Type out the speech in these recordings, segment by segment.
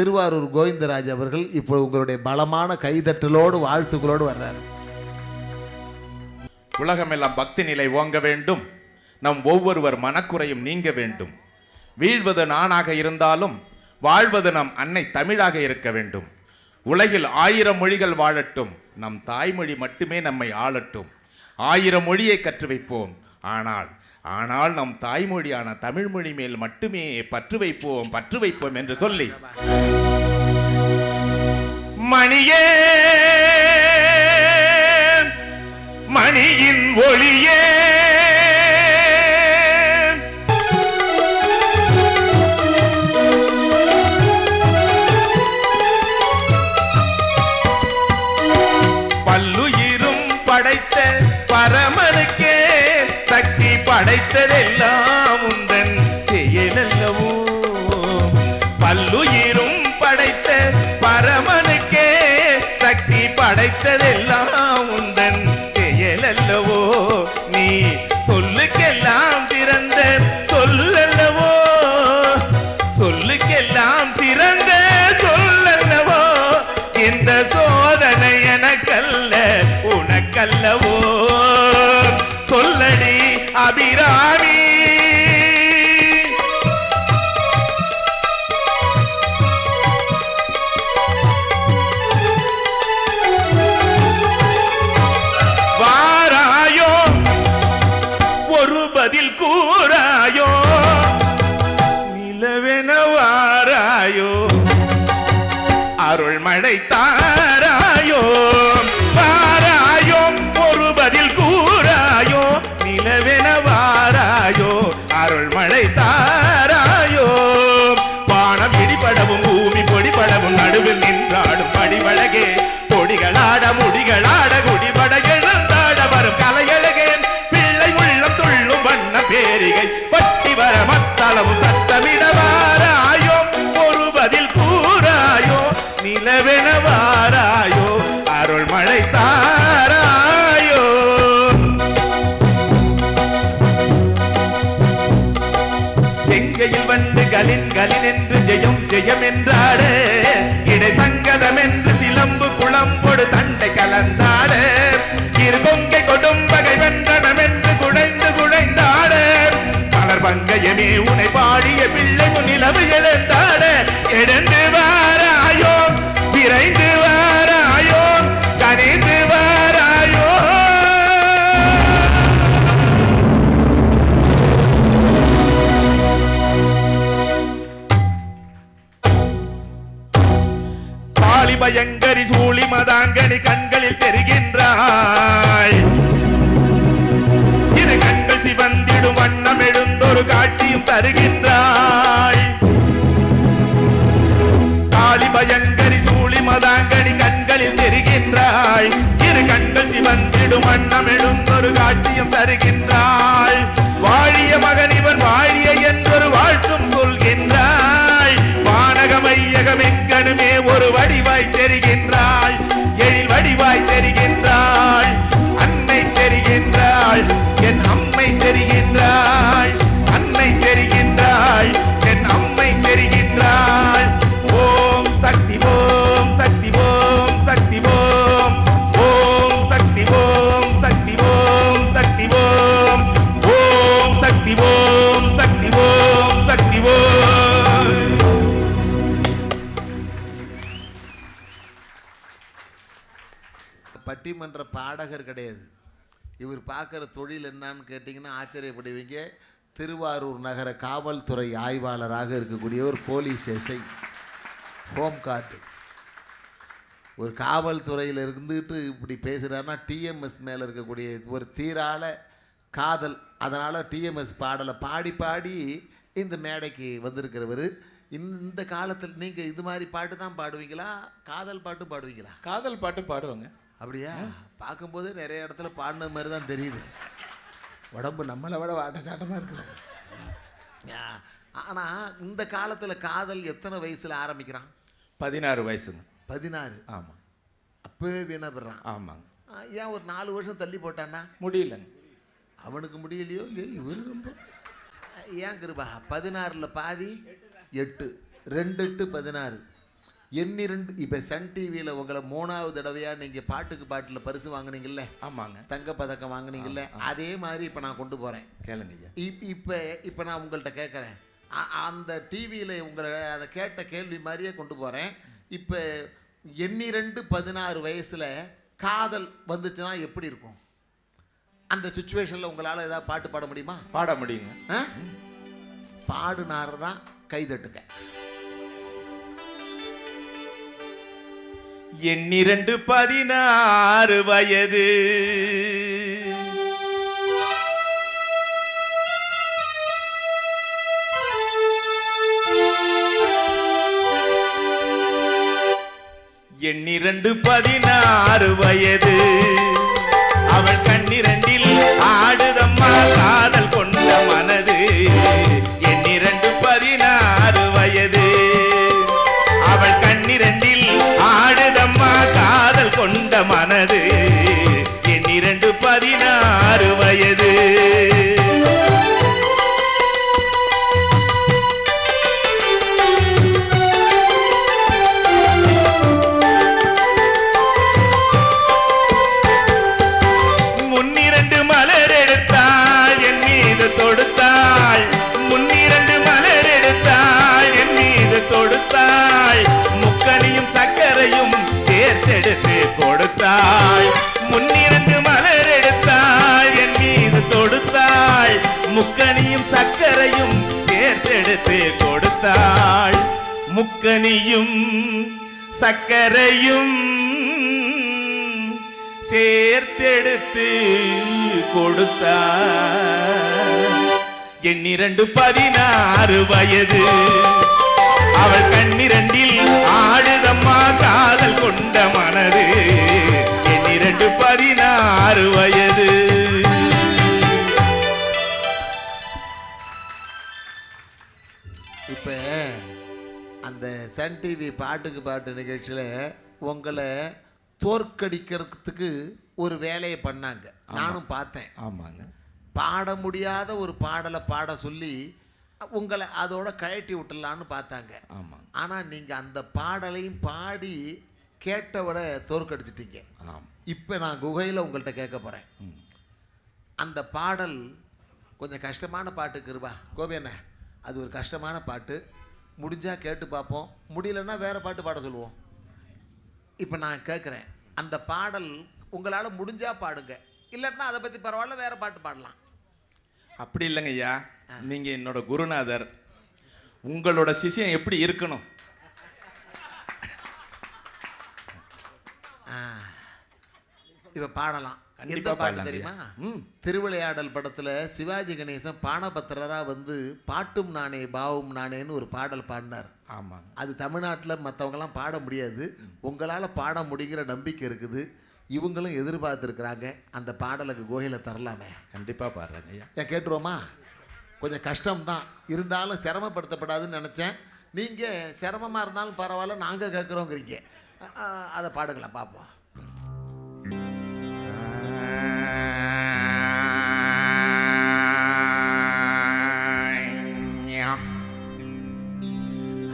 திருவாரூர் கோவிந்தராஜ் அவர்கள் இப்போ உங்களுடைய பலமான கைதட்டலோடு வாழ்த்துக்களோடு வர்றார். உலகமெல்லாம் பக்தி நிலை ஓங்க வேண்டும். நம் ஒவ்வொருவர் மனக்குறையும் நீங்க வேண்டும். வீழ்வது நானாக இருந்தாலும் வாழ்வது நம் அன்னை தமிழாக இருக்க வேண்டும். உலகில் ஆயிரம் மொழிகள் வாழட்டும். நம் தாய்மொழி மட்டுமே நம்மை ஆளட்டும். ஆயிரம் மொழியை கற்று வைப்போம். ஆனால் ஆனால் நம் தாய்மொழியான தமிழ்மொழி மேல் மட்டுமே பற்று வைப்போம் பற்று வைப்போம் என்று சொல்லி. மணியே மணியின் ஒளியே படைத்ததெல்லாம் உந்தன் செயலல்லவோ? பல்லுயிரும் படைத்த பரமனுக்கே சக்தி படைத்ததெல்லாம் உந்தன் செயலல்லவோ? நீ சொல்லுக்கெல்லாம் சிறந்த சொல்லல்லவோ? சொல்லுக்கெல்லாம் சிறந்த சொல்லல்லவோ? இந்த சோதனை எனக்கல்ல உனக்கல்லவோ? சொல்லடி அபிராமி. அருள்மழை செங்கையில் வந்து கலின் கலின் என்று ஜெயம் ஜெயம் என்றாட இடை சங்கதம் என்று சிலம்பு குளம்பொடு தண்டை கலந்தாட இருபொங்கை கொடும்பகை வென்றனம் என்று குடைந்து குடைந்தாட மலர் பங்கையமே உனை பாடிய பிள்ளை முன்னிலவு எழுந்தாட எழுந்து வாராயோ விரைந்து வா தெரிகின்றாய் இரு கண்கள் சிவந்திடும் வண்ணம் எழுந்தொரு காட்சியும் தருகின்றாள் பண்ணுற பாடகர் கிடையாது. இவர் பார்க்குற தொழில் என்னன்னு கேட்டிங்கன்னா ஆச்சரியப்படுவீங்க. திருவாரூர் நகர காவல்துறை ஆய்வாளராக இருக்கக்கூடிய ஒரு போலீஸ் எஸ்ஐ ஹோம் கார்டு. ஒரு காவல்துறையில் இருந்துட்டு இப்படி பேசுகிறாருன்னா டிஎம்எஸ் மேலே இருக்கக்கூடிய ஒரு தீரால காதல். அதனால் டிஎம்எஸ் பாடலை பாடி பாடி இந்த மேடைக்கு வந்திருக்கிறவர். இந்த காலத்தில் நீங்கள் இது மாதிரி பாட்டு தான் பாடுவீங்களா? காதல் பாட்டும் பாடுவீங்களா? காதல் பாட்டும் பாடுவாங்க. அப்படியா? பார்க்கும்போது நிறைய இடத்துல பாடின மாதிரி தான் தெரியுது. உடம்பு நம்மளை விட வாட்டச்சாட்டமாக இருக்குது. ஆனால் இந்த காலத்தில் காதல் எத்தனை வயசில் ஆரம்பிக்கிறான்? பதினாறு வயசுங்க. பதினாறு. ஆமாம் அப்போவே வீணப்படுறான் ஆமாங்க. ஏன் ஒரு நாலு வருஷம் தள்ளி போட்டான்னா? முடியலங்க. அவனுக்கு முடியலையோ இல்லையோ இவர் ரொம்ப. ஏன் கிருபா? பதினாறில் பாதி எட்டு. ரெண்டு எட்டு பதினாறு. எண்ணிரண்டு இப்போ சன் டிவியில் உங்களை மூணாவது தடவையாக நீங்கள் பாட்டுக்கு பாட்டில் பரிசு வாங்குனீங்கல்ல? ஆமாங்க. தங்க பதக்கம் வாங்குனீங்கல்ல அதே மாதிரி இப்போ நான் கொண்டு போகிறேன் கேளுங்க இப் இப்போ இப்போ நான் உங்கள்கிட்ட கேட்குறேன் அந்த டிவியில் உங்களை அதை கேட்ட கேள்வி மாதிரியே கொண்டு போகிறேன் இப்போ எண்ணிரண்டு பதினாறு வயசில் காதல் வந்துச்சுன்னா எப்படி இருக்கும்? அந்த சுச்சுவேஷனில் உங்களால் ஏதாவது பாட்டு பாட முடியுமா? பாட முடியுங்க? பாடுனாருன்னா கைதட்டுங்க எண்ணிரண்டு பதினாறு வயது. எண்ணிரண்டு பதினாறு வயது. அவள் கண்ணிரண்டில் ஆடுதம்மா எடுத்து கொடுத்தாள். முக்கனியும் சக்கரையும் சேர்த்தெடுத்து கொடுத்தார் எண்ணிரண்டு பதினாறு வயது. அவள் கண்ணிரண்டில் ஆடுதம்மா காதல் கொண்ட மனது. எண்ணிரண்டு பதினாறு வயது. இப்போ அந்த சன் டிவி பாட்டுக்கு பாட்டு நிகழ்ச்சியில் உங்களை தோற்கடிக்கிறதுக்கு ஒரு வேலையை பண்ணாங்க. நானும் பார்த்தேன். ஆமாங்க. பாட முடியாத ஒரு பாடலை பாட சொல்லி உங்களை அதோட கழட்டி விட்டுடலான்னு பார்த்தாங்க. ஆமாங்க. ஆனால் நீங்கள் அந்த பாடலையும் பாடி கேட்டவிட தோற்கடிச்சிட்டீங்க. ஆம். இப்போ நான் குகையில் உங்கள்கிட்ட கேட்க போகிறேன். அந்த பாடல் கொஞ்சம் கஷ்டமான பாட்டுக்கு இருபா கோபி அது ஒரு கஷ்டமான பாட்டு. முடிஞ்சால் கேட்டு பார்ப்போம். முடியலன்னா வேறு பாட்டு பாட சொல்லுவோம். இப்போ நான் கேட்குறேன் அந்த பாடல் உங்களால் முடிஞ்சா பாடுங்க. இல்லைன்னா அதை பற்றி பரவாயில்ல வேறு பாட்டு பாடலாம். அப்படி இல்லைங்க ஐயா. நீங்க என்னோட குருநாதர். உங்களோட சிஷ்யம் எப்படி இருக்கணும்? இப்போ பாடலாம். எந்த பாட்டு தெரியுமா? ம். திருவிளையாடல் படத்தில் சிவாஜி கணேசன் பானபத்திரராக வந்து பாட்டும் நானே பாவும் நானேன்னு ஒரு பாடல் பாடினார். ஆமாங்க. அது தமிழ்நாட்டில் மற்றவங்கலாம் பாட முடியாது. உங்களால் பாட முடிங்கிற நம்பிக்கை இருக்குது. இவங்களும் எதிர்பார்த்துருக்குறாங்க. அந்த பாடலுக்கு கோயில தரலாமே. கண்டிப்பா பாடுறேங்க ஐயா. ஏன் கேட்டுருவோமா? கொஞ்சம் கஷ்டம்தான். இருந்தாலும் சிரமப்படுத்தப்படாதுன்னு நினச்சேன். நீங்கள் சிரமமாக இருந்தாலும் பரவாயில்ல நாங்கள் கேட்குறோங்கிறீங்க அதை பாடுங்களேன் பார்ப்போம்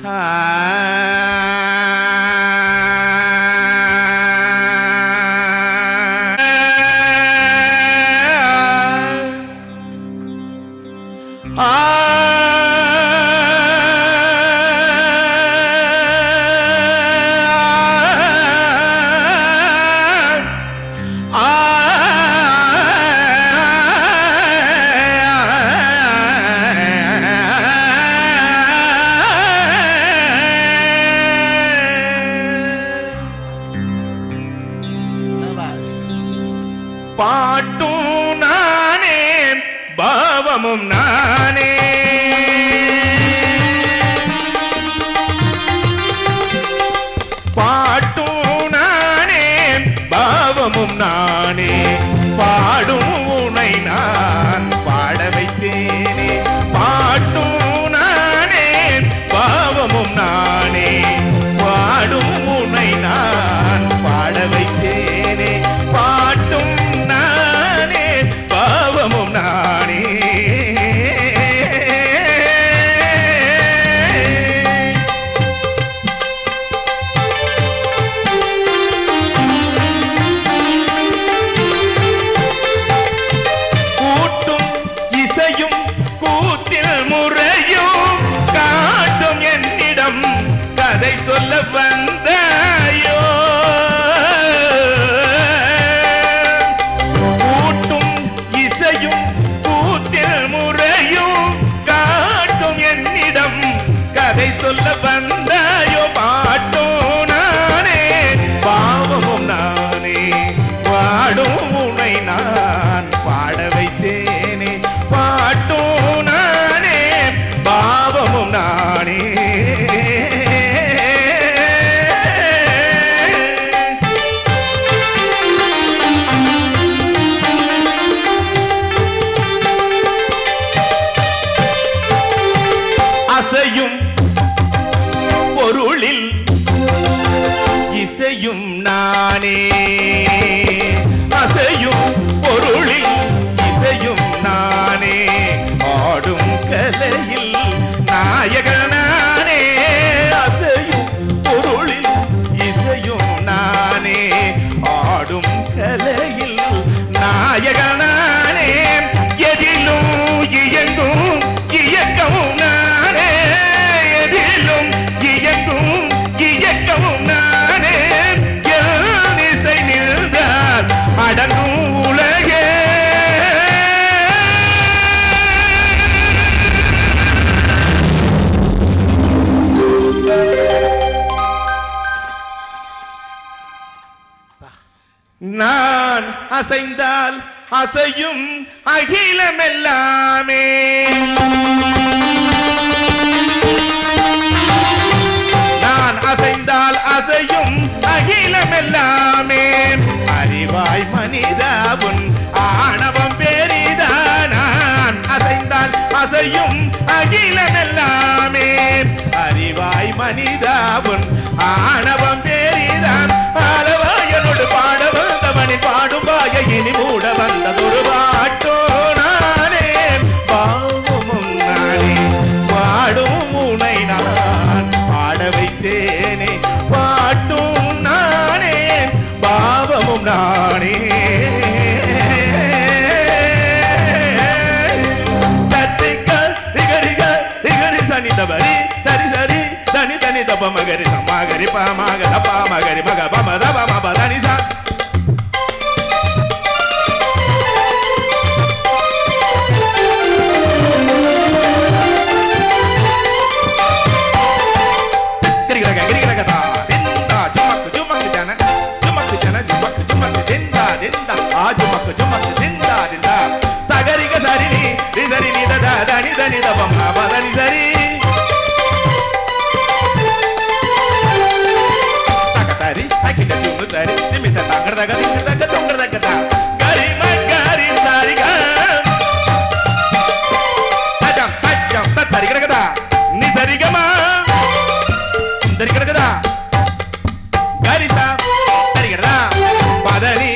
Ah. நானே அசையும் பொருளில் அசைந்தால் அசையும் அகிலமெல்லாமே. நான் அசைந்தால் அசையும் அகிலமெல்லாமே. அறிவாய் மனிதாவும் ஆணவம் பெரிதா நான். அசைந்தால் அசையும் அகிலமெல்லாமே. அறிவாய் மனிதாவும் ஆணவம் வாய இனி மூட வந்ததொரு பாட்டோ நானே. பாவமும் நானே. பாடும் உனை நான் பாட வைத்தேனே. பாட்டும் நானே. பாவமும் நானே. தட்டிக்க சரி சரி. தனி தனி தப மகரி சமாகரி பாமாக தப மகரி மக பம தப மப தனி சா సరి దమ్మ బదని సరి తగతారి తగిట తిరుగుతారి నిమిత తగ్గడ తగ్గ తిండి తగ్గ తొంగడ తగ్గత గరి మగ్గారి సారిగా అజం తజ్జం తరిగడ కదా ని సరిగమా తరిగడ కదా గరిసా తరిగడదా పదని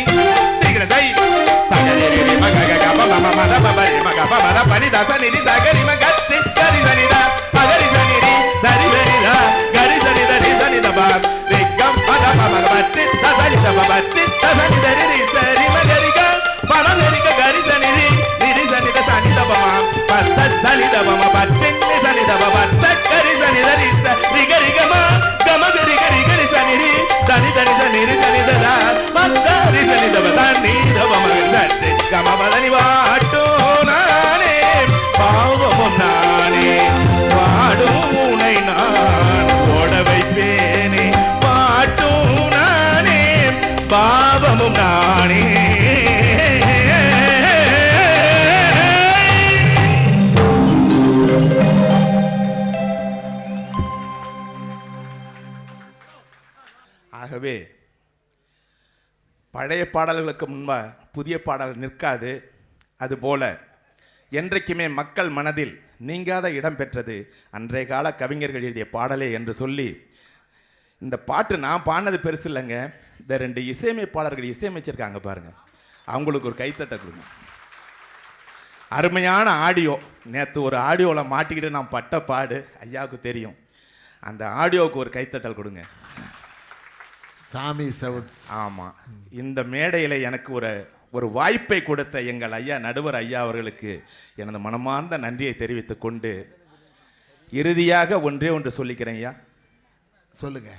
ஆகவே பழைய பாடல்களுக்கு முன்ப புதிய பாடல் நிற்காது. அதுபோல என்றைக்குமே மக்கள் மனதில் நீங்காத இடம் பெற்றது. அன்றைய கால கவிஞர்கள் எழுதிய பாடலே என்று சொல்லி இந்த பாட்டு நான் பாடினது பெருசு இல்லைங்க. இந்த ரெண்டு இசையமைப்பாளர்கள் இசையமைச்சிருக்காங்க பாருங்கள் அவங்களுக்கு ஒரு கைத்தட்ட கொடுங்க. அருமையான ஆடியோ. நேற்று ஒரு ஆடியோவில் மாட்டிக்கிட்டு நான் பட்ட பாடு ஐயாவுக்கு தெரியும். அந்த ஆடியோவுக்கு ஒரு கைத்தட்டல் கொடுங்க. சாமி சவுட்ஸ். ஆமாம் இந்த மேடையில் எனக்கு ஒரு ஒரு வாய்ப்பை கொடுத்த எங்கள் ஐயா நடுவர் ஐயா அவர்களுக்கு எனது மனமார்ந்த நன்றியை தெரிவித்துக் கொண்டு இறுதியாக ஒன்றே ஒன்று சொல்லிக்கிறேன் ஐயா. சொல்லுங்க.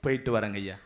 போயிட்டு வரேங்க ஐயா.